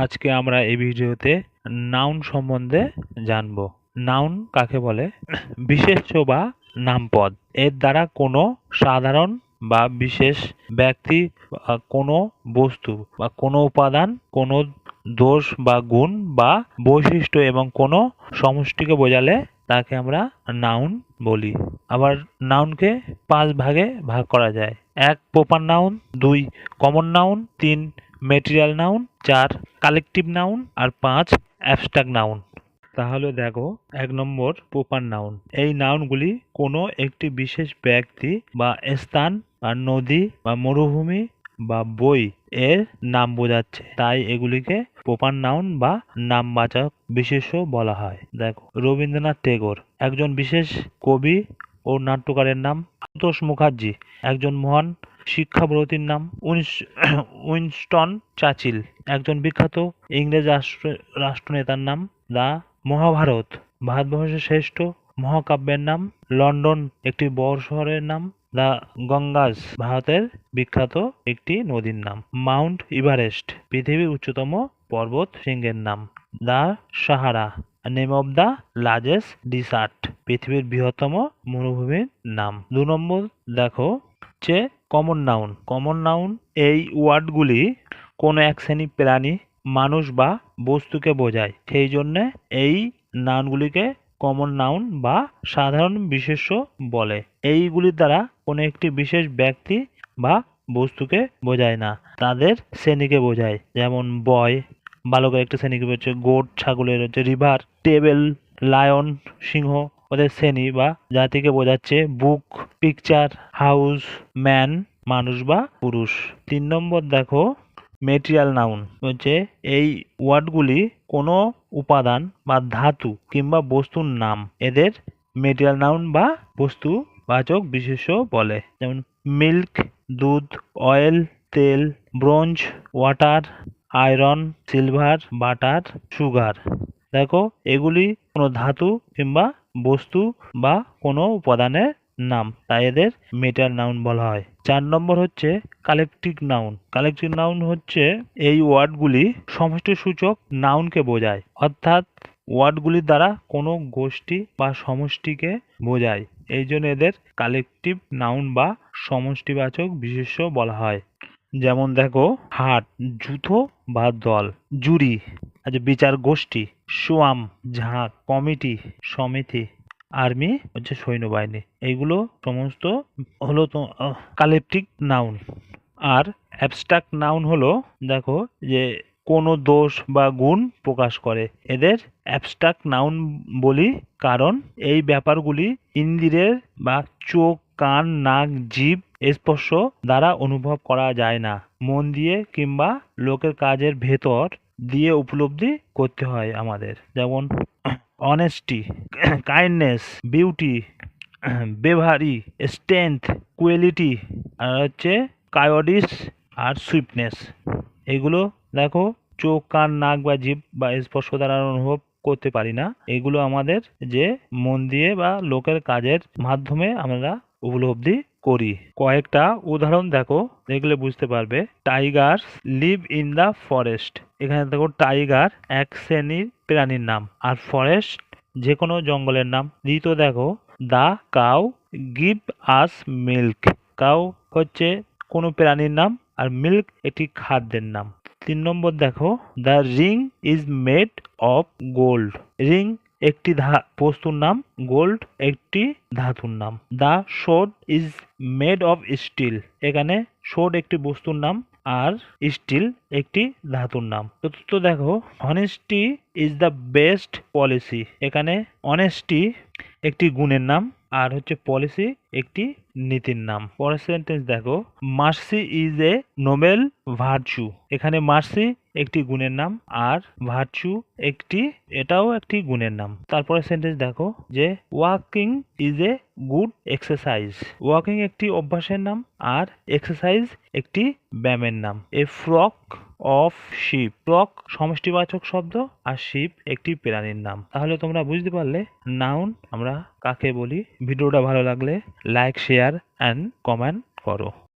আজকে আমরা এই ভিডিওতে নাউন সম্বন্ধে জানব। নাউন কাকে বলে? বিশেষ্য বা নামপদ। এর দ্বারা কোনো সাধারণ বা বিশেষ ব্যক্তি কোনো বস্তু বা কোনো উপাদান, কোনো দোষ বা গুণ বা বৈশিষ্ট্য এবং কোনো সমষ্টিকে বোঝালে তাকে আমরা নাউন বলি। আবার নাউনকে পাঁচ ভাগে ভাগ করা যায়। এক প্রপার নাউন দুই কমন নাউন তিন মেটেরিয়াল নাউন চার কালেকটিভ নাউন আর পাঁচ অ্যাবস্ট্রাক্ট নাউন তাহলে দেখো, এক নম্বর প্রপার নাউন এই নাউনগুলি কোনো একটি বিশেষ ব্যক্তি বা স্থান বা নদী বা মরুভূমি বা বই এর নাম বোঝাচ্ছে। তাই এগুলিকে প্রপার নাউন বা নাম নামবাচক বিশেষ বলা হয়। দেখো, রবীন্দ্রনাথ টেগোর, একজন বিশেষ কবি ও নাট্যকারের নাম সন্তোষ মুখার্জি, একজন মহান শিক্ষাব্রতীর নাম উইনস- উইনস্টন চার্চিল। একজন বিখ্যাত ইংরেজ রাষ্ট্র, রাষ্ট্রনেতার নাম দা মহাভারত। ভারতবর্ষের শ্রেষ্ঠ মহাকাব্যের নাম লন্ডন, একটি বড় শহরের নাম দা গঙ্গাস ভারতের বিখ্যাত একটি নদীর নাম। মাউন্ট ইভারেস্ট পৃথিবীর উচ্চতম পর্বত শৃঙ্গের নাম। The Sahara, name of the largest desert, পৃথিবীর বৃহত্তম মরুভূমির নাম। দু নম্বর দেখো হচ্ছে কমন নাউন কমন নাউন এই ওয়ার্ডগুলি কোনো এক শ্রেণি প্রাণী, মানুষ বা বস্তুকে বোঝায়। সেই জন্যে এই নাউনগুলিকে কমন নাউন বা সাধারণ বিশেষ্য বলে। এইগুলির দ্বারা কোনো একটি বিশেষ ব্যক্তি বা বস্তুকে বোঝায় না। তাদের শ্রেণীকে বোঝায়। যেমন বয় বালকের একটা শ্রেণীকে হচ্ছে গোট ছাগলের হচ্ছে রিভার টেবিল লায়ন সিংহ। ওদের শ্রেণি বা জাতিকে বোঝাচ্ছে বুক পিকচার হাউস ম্যান মানুষ বা পুরুষ। তিন নম্বর দেখো মেটেরিয়াল নাউন হচ্ছে এই ওয়ার্ডগুলি কোনো উপাদান বা ধাতু কিংবা বস্তুর নাম। এদের মেটেরিয়াল নাউন বা বস্তু বাচক বিশেষ্য বলে। যেমন মিল্ক দুধ অয়েল তেল bronze water iron silver butter sugar দেখো, এগুলি কোনো ধাতু কিংবা বস্তু বা কোনো উপাদানের নাম, তাই এদের মেটার নাউন বলা হয়। চার নম্বর হচ্ছে কালেকটিভ নাউন কালেকটিভ নাউন হচ্ছে এই ওয়ার্ডগুলি সমষ্টিসূচক নাউনকে বোঝায়, অর্থাৎ ওয়ার্ডগুলির দ্বারা কোনো গোষ্ঠী বা সমষ্টিকে বোঝায়। এই জন্য এদের কালেকটিভ নাউন বা সমষ্টিবাচক বিশেষ্য বলা হয়। যেমন দেখো, হাট জুথো বা দল জুরি আচ্ছা বিচার গোষ্ঠী। সোয়াম ঝাঁক কমিটি সমিতি, আর্মি, হচ্ছে সৈন্যবাহিনী। এইগুলো সমস্ত হলো তো কালেকটিভ নাউন। আর অ্যাবস্ট্রাক্ট নাউন হলো, দেখো, যে কোনো দোষ বা গুণ প্রকাশ করে। এদের অ্যাবস্ট্রাক্ট নাউন বলি কারণ এই ব্যাপারগুলি ইন্দ্রিয়ের বা চোখ, কান, নাক, জীব স্পর্শ দ্বারা অনুভব করা যায় না। মন দিয়ে কিংবা লোকের কাজের ভেতর দিয়ে উপলব্ধি করতে হয় আমাদের। যেমন honesty kindness beauty bravery strength quality আর হচ্ছে কায়োডিস আর সুইটনেস এগুলো দেখো চোখ, কান, নাক বা জিভ বা স্পর্শ দ্বারা অনুভব করতে পারি না। এগুলো আমাদের যে মন দিয়ে বা লোকের কাজের মাধ্যমে আমরা উপলব্ধি করি। কয়েকটা উদাহরণ দেখো, দেখলে বুঝতে পারবে। Tiger live in the forest. এখানে দেখো টাইগার এক শ্রেণির প্রাণীর নাম। আর ফরেস্ট যে কোনো জঙ্গলের নাম। দ্বিতীয় দেখো, the cow give us milk. Cow হচ্ছে কোনো প্রাণীর নাম আর মিল্ক একটি খাদ্যের নাম। তিন নম্বর দেখো the ring is made of gold. Ring একটি বস্তুর নাম গোল্ড, একটি ধাতুর নাম। The sword is made of steel. এখানে শোড একটি বস্তুর নাম আর স্টিল একটি ধাতুর নাম। চতুর্থ দেখো honesty is the best policy এখানে অনেস্টি একটি গুণের নাম। আর হচ্ছে পলিসি একটি নীতির নাম। পরের সেন্টেন্স দেখো mercy is a noble virtue এখানে মার্সি একটি গুণের নাম আর ভার্চু একটি, এটাও একটি গুণের নাম। তারপরে সেন্টেন্স দেখো, যে walking is a good exercise walking একটি অভ্যাসের নাম আর এক্সারসাইজ একটি ব্যায়ামের নাম। A flock of sheep. Flock সমষ্টিবাচক শব্দ আর শিপ একটি প্রাণীর নাম। তাহলে তোমরা বুঝতে পারলে নাউন আমরা কাকে বলি? ভিডিওটা ভালো লাগলে লাইক শেয়ার অ্যান্ড কমেন্ট করো।